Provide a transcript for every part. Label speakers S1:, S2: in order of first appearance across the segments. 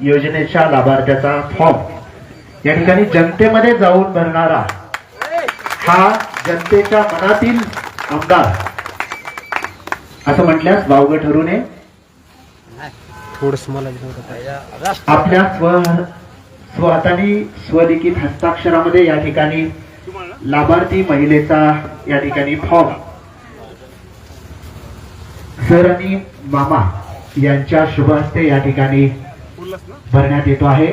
S1: योजनेच्या लाभार्थ्याचा फॉर्म या ठिकाणी जनतेमध्ये जाऊन भरणारा हा जनतेच्या मनातील आमदार. असं म्हटल्यास वावगं ठरू नये. आपल्या स्व स्वहाताने स्वलिखित हस्ताक्षरामध्ये या ठिकाणी लाभार्थी महिलेचा या ठिकाणी फॉर्म सर आणि मामा यांच्या शुभ हस्ते या ठिकाणी भरण्यात येतो आहे.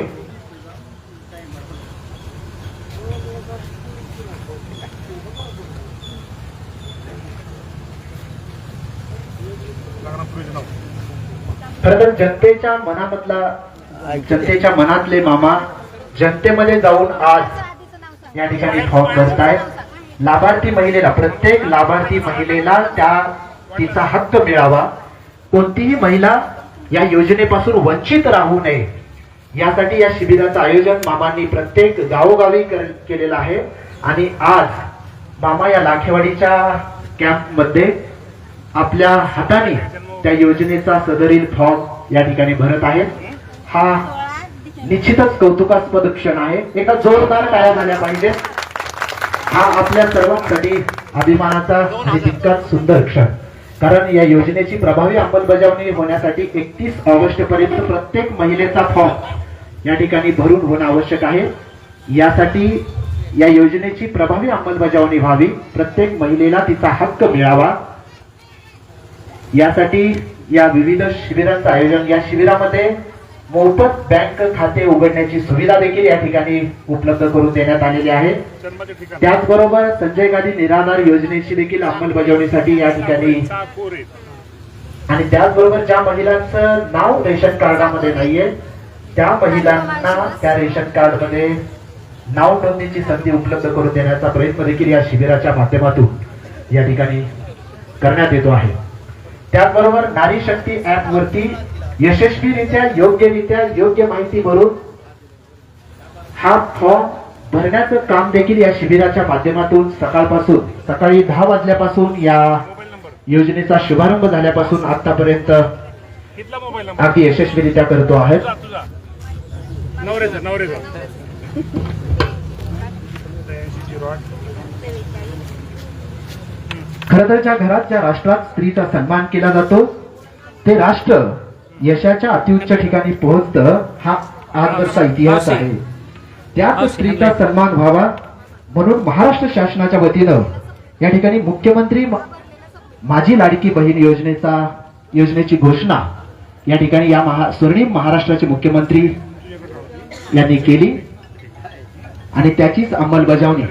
S1: खरं तर जनतेच्या मनामधला जनतेच्या मनातले मामा जनतेमध्ये जाऊन आज या ठिकाणी फॉर्म भरतायत लाभार्थी महिलेला प्रत्येक लाभार्थी महिलेला त्या तिचा हक्क मिळावा. कोणतीही महिला या योजनेपासून वंचित राहू नये. यासाठी या शिबिराचं आयोजन मामांनी प्रत्येक गावोगावी कर- केलेलं आहे. आणि आज मामा या लाखेवाडीच्या कॅम्पमध्ये आपल्या हाताने त्या योजनेचा सदरील फॉर्म या ठिकाणी भरत आहेत. हा निश्चितच कौतुकास्पद क्षण आहे. एका जोरदार टाळ्या झाल्या पाहिजेत हा आपल्या सर्वांसाठी अभिमानाचा आणि तितकाच सुंदर क्षण. कारण या योजनेची प्रभावी अंमलबजावणी होण्यासाठी एकतीस ऑगस्ट पर्यंत प्रत्येक महिलेचा फॉर्म या ठिकाणी भरून होणं आवश्यक आहे. यासाठी या योजनेची प्रभावी अंमलबजावणी व्हावी. प्रत्येक महिलेला तिचा हक्क मिळावा. यासाठी या विविध शिबिरांचं आयोजन या शिबिरामध्ये मोफत बँक खाते उघडण्याची सुविधा देखील या ठिकाणी उपलब्ध करून देण्यात आलेली आहे. त्याचबरोबर संजय गांधी निराधार योजनेची देखील अंमलबजावणीसाठी या ठिकाणी आणि त्याचबरोबर ज्या महिलांचं नाव रेशन कार्डामध्ये नाहीये त्या महिलांना त्या रेशन कार्डमध्ये नाव नोंदणीची संधी उपलब्ध करून देण्याचा प्रयत्न देखील या शिबिराच्या माध्यमातून या ठिकाणी करण्यात येतो आहे. त्याचबरोबर नारी शक्ती ऍप वरती यशस्वीरित्या योग्यरित्या योग्य माहिती भरून हा फॉर्म भरण्याचं काम देखील या शिबिराच्या माध्यमातून सकाळपासून सकाळी दहा वाजल्यापासून या योजनेचा शुभारंभ झाल्यापासून आतापर्यंत अगदी यशस्वीरित्या करतो आहे. खरं तर ज्या घरात ज्या राष्ट्रात स्त्रीचा सन्मान केला जातो ते राष्ट्र यशाच्या अतिउच्च ठिकाणी पोहोचतं हा आजवरचा इतिहास आहे. त्याच स्त्रीचा सन्मान व्हावा म्हणून महाराष्ट्र शासनाच्या वतीनं या ठिकाणी मुख्यमंत्री माझी लाडकी बहीण योजनेचा योजनेची घोषणा या ठिकाणी या महा स्वर्णिम महाराष्ट्राचे मुख्यमंत्री यांनी केली. आणि त्याचीच अंमलबजावणी